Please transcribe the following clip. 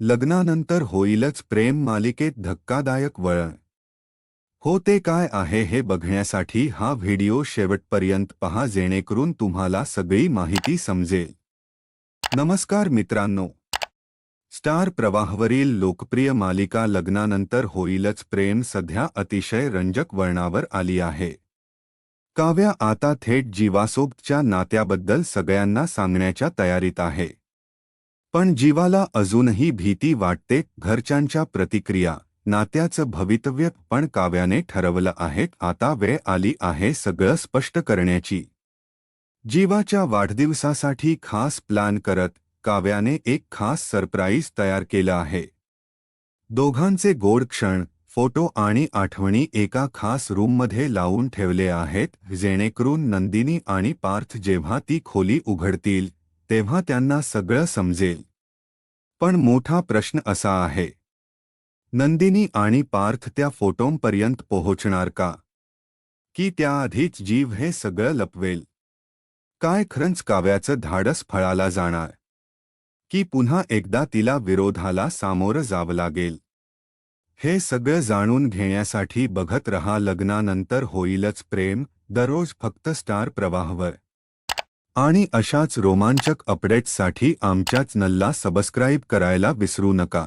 लग्नानंतर होईलच प्रेम मालिकेत धक्कादायक वळण. हो ते काय आहे हे बघण्यासाठी हा व्हिडिओ शेवटपर्यंत पहा जेणेकरून तुम्हाला सगळी माहिती समजेल. नमस्कार मित्रांनो. स्टार प्रवाहवरील लोकप्रिय मालिका लग्नानंतर होईलच प्रेम सध्या अतिशय रंजक वळणावर आली आहे. काव्या आता थेट जीवासोबतच्या नात्याबद्दल सगळ्यांना सांगण्याच्या तयारीत आहे. पण जीवाला अजूनही भीती वाटते घरच्यांच्या प्रतिक्रिया. नात्याचं भवितव्य पण काव्याने ठरवलं आहे आता वेळ आली आहे सगळं स्पष्ट करण्याची. जीवाच्या वाढदिवसासाठी खास प्लॅन करत काव्याने एक खास सरप्राईज तयार केलं आहे. दोघांचे गोड क्षण फोटो आणि आठवणी एका खास रूममध्ये लावून ठेवले आहेत जेणेकरून नंदिनी आणि पार्थ जेव्हा ती खोली उघडतील तेव्हा त्यांना सगळं समजेल. पण मोठा प्रश्न असा आहे. नंदिनी आणि पार्थ त्या फोटोंपर्यंत पोहोचणार का? की त्याआधीच जीव हे सगळं लपवेल? काय खरंच काव्याचं धाडस फळाला जाणार? की पुन्हा एकदा तिला विरोधाला सामोरं जावं लागेल? हे सगळं जाणून घेण्यासाठी बघत रहा लग्नानंतर होईलच प्रेम दररोज फक्त स्टार प्रवाहवर. आणि अशाच रोमांचक अपडेट्ससाठी आमच्याच नल्ला सबस्क्राईब करायला विसरू नका.